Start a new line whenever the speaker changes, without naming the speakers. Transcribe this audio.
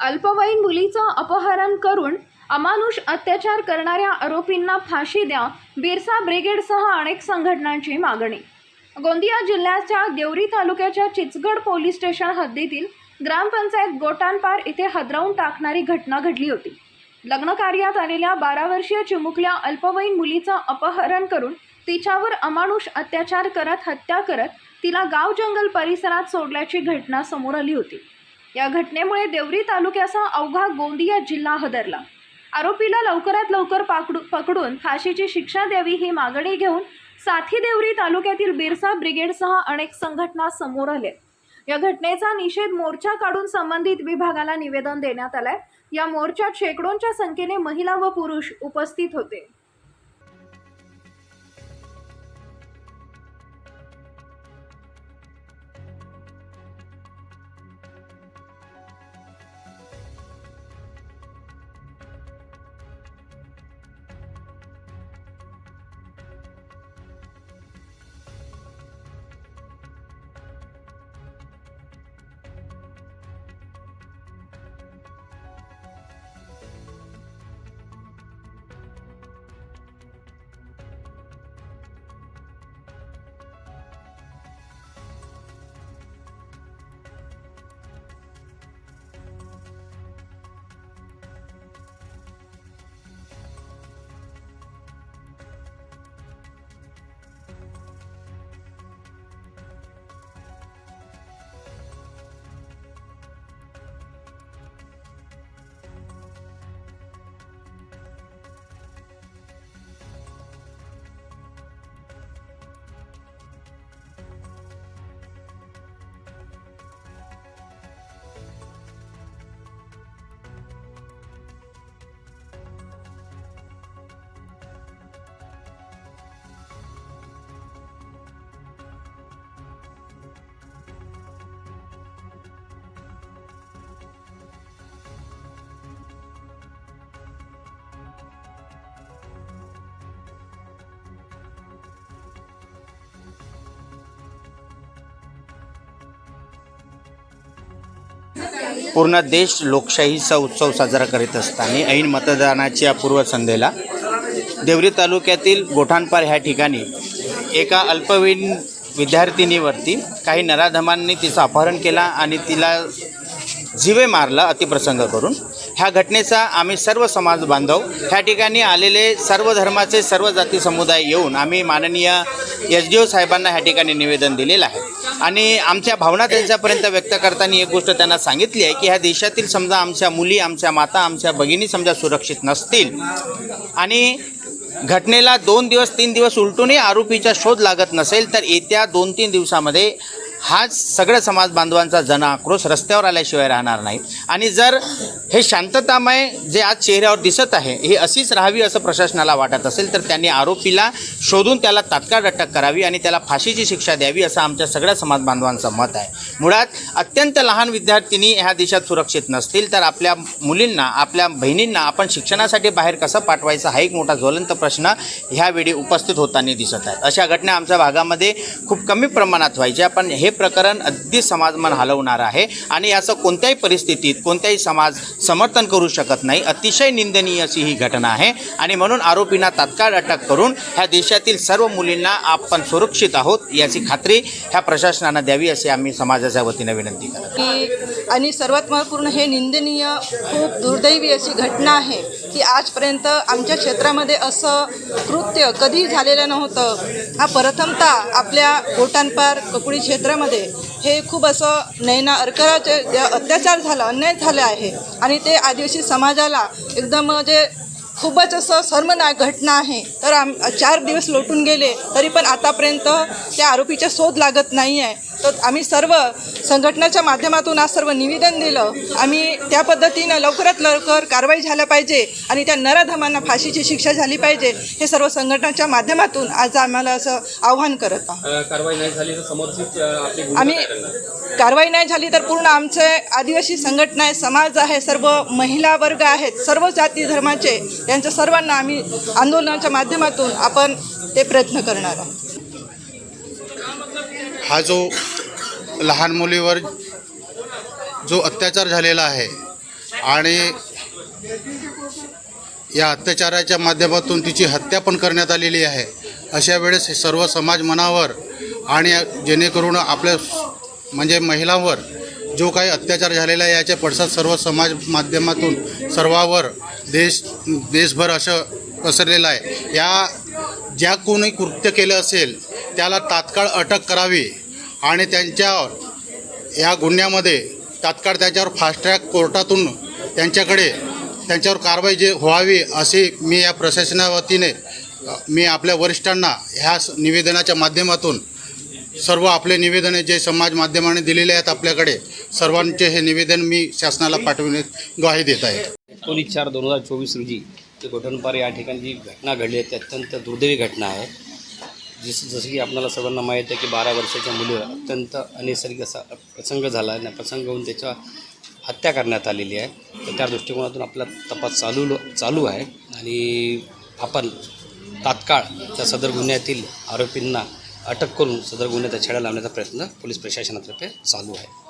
अल्पवयीन मुलीचं अपहरण करून अमानुष अत्याचार करणाऱ्या आरोपींना फाशी द्या बिरसा ब्रिगेडसह अनेक संघटनांची मागणी. गोंदिया जिल्ह्याच्या देवरी तालुक्याच्या चिचगड पोलीस स्टेशन हद्दीतील ग्रामपंचायत गोटांपार इथे हदरावून टाकणारी घटना घडली होती. लग्न कार्यात आलेल्या बारा वर्षीय चिमुकल्या अल्पवयीन मुलीचं अपहरण करून तिच्यावर अमानुष अत्याचार करत हत्या करत तिला गाव जंगल परिसरात सोडल्याची घटना समोर आली होती. या घटनेमुळे देवरी तालुक्याचा अवघा गोंदिया जिल्हा हदरला. आरोपीला लवकरात लवकर पाकडू पकडून फाशीची शिक्षा द्यावी ही मागणी घेऊन साथी देवरी तालुक्यातील बिरसा ब्रिगेडसह अनेक संघटना समोर आल्या. या घटनेचा निषेध मोर्चा काढून संबंधित विभागाला निवेदन देण्यात आलंय. या मोर्चात शेकडोंच्या संख्येने महिला व पुरुष उपस्थित होते.
पूर्ण देश लोकशाहीचा उत्सव साजरा करीत असताना ऐन मतदानाच्या पूर्वसंध्येला देवरी तालुक्यातील गोठाणपार ह्या ठिकाणी एका अल्पवयीन विद्यार्थिनीवरती काही नराधमांनी तिचं अपहरण केला आणि तिला जिवे मारला अतिप्रसंग करून. ह्या घटनेचा आम्ही सर्व समाज बांधव. ह्या ठिकाणी आलेले सर्व धर्माचे सर्व जाती समुदाय येऊन आम्ही माननीय एस डी ओ साहेबांना ह्या ठिकाणी निवेदन दिलेलं आहे. आणि आमच्या भावना त्यांच्यापर्यंत व्यक्त करताना एक गोष्ट त्यांना सांगितली आहे की ह्या देशातील समजा आमच्या मुली आमच्या माता आमच्या भगिनी समजा सुरक्षित नसतील आणि घटनेला दोन दिवस तीन दिवस उलटूनही आरोपीचा शोध लागत नसेल तर येत्या दोन तीन दिवसामध्ये हा सगळ्या समाज बांधवांचा जन आक्रोश रस्त्यावर आल्याशिवाय राहणार नाही. आणि जर हे शांततामय जे आज चेहऱ्यावर दिसत आहे हे अशीच राहावी असं प्रशासनाला वाटत असेल तर त्यांनी आरोपीला शोधून त्याला तात्काळ अटक करावी आणि त्याला फाशीची शिक्षा द्यावी असं आमच्या सगळ्या समाज बांधवांचं मत आहे. मुळात अत्यंत लहान विद्यार्थिनी ह्या देशात सुरक्षित नसतील तर आपल्या मुलींना आपल्या बहिणींना आपण शिक्षणासाठी बाहेर कसं पाठवायचं हा एक मोठा ज्वलंत प्रश्न ह्यावेळी उपस्थित होताना दिसत आहेत. अशा घटना आमच्या भागामध्ये खूप कमी प्रमाणात व्हायच्या पण हे प्रकरण अगदी समाजमन हलवणार आहे. आणि याचं कोणत्याही परिस्थितीत कोणत्याही समाज समर्थन करू शकत नाही. अतिशय निंदनीय अशी ही घटना आहे. आणि म्हणून आरोपींना तात्काळ अटक करून ह्या देशातील सर्व मुलींना आपण सुरक्षित आहोत याची खात्री ह्या प्रशासनानं द्यावी अशी आम्ही समाजाच्या वतीनं विनंती करतो.
की आणि सर्वात महत्त्वपूर्ण हे निंदनीय खूप दुर्दैवी अशी घटना आहे की आजपर्यंत आमच्या क्षेत्रामध्ये असं कृत्य कधीही झालेलं नव्हतं. हा प्रथमतः आपल्या गोटांपार ककुळी क्षेत्रामध्ये हे खूप असं नैना अर्कराचे जे अत्याचार झाला अन्याय झाले आहे आणि ते आदिवासी समाजाला एकदम म्हणजे खूपच असं सर्मनाक घटना आहे. तर आम चार दिवस लोटून गेले तरी पण आतापर्यंत त्या आरोपीचा शोध लागत नाही आहे तर आम्ही सर्व संघटनाच्या माध्यमातून आज सर्व निवेदन दिलं. आम्ही त्या पद्धतीनं लवकरात लवकर कारवाई झाल्या पाहिजे आणि त्या नराधमांना फाशीची शिक्षा झाली पाहिजे हे सर्व संघटनाच्या माध्यमातून आज आम्हाला असं आव्हान करत आहोत. आम्ही? कारवाई नाही झाली तर पूर्ण आमचे आदिवासी संघटना आहे समाज आहे सर्व महिला वर्ग आहेत सर्व जाती धर्माचे यांच्या सर्वांना आम्ही आंदोलनाच्या माध्यमातून आपण ते प्रयत्न करणार आहोत.
हा जो लहान मुलीवर जो अत्याचार झालेला आहे आणि या अत्याचाराच्या माध्यमातून तिची हत्या पण करण्यात आलेली आहे अशा वेळेस हे सर्व समाज मनावर आणि जेणेकरून आपल्या म्हणजे महिलांवर जो काही अत्याचार झालेला आहे याचे पडसाद सर्व समाज माध्यमातून सर्वावर देश देशभर असं पसरलेलं आहे. या ज्या कोणी कृत्य केलं असेल त्याला तात्काळ अटक करावी आणि त्यांच्यावर या गुन्ह्यामध्ये तात्काळ त्याच्यावर फास्ट ट्रॅक कोर्टातून त्यांच्याकडे त्यांच्यावर कारवाई जे व्हावी अशी मी या प्रशासनावतीने मी आपल्या वरिष्ठांना ह्या स- निवेदनाच्या माध्यमातून सर्व आपले निवेदने जे समाज माध्यमाने दिलेले आहेत आपल्याकडे सर्वांचे हे निवेदन मी शासनाला पाठविण्यात ग्वाही देत आहे.
एकोणीस चार दोन हजार चोवीस रोजी ते गोठणपार या ठिकाणी जी घटना घडली आहे ती अत्यंत दुर्दैवी घटना आहे. जस जसं की आपल्याला सर्वांना माहीत आहे की बारा वर्षाच्या मुलीवर अत्यंत अनैसर्गिक असा प्रसंग झाला आणि प्रसंग होऊन त्याच्या हत्या करण्यात आलेली आहे. तर त्या दृष्टिकोनातून आपला तपास चालू चालू आहे आणि आपण तात्काळ त्या सदर गुन्ह्यातील आरोपींना अटक करून सदर गुन्ह्याचा छेडा लावण्याचा प्रयत्न पोलीस प्रशासनातर्फे चालू आहे.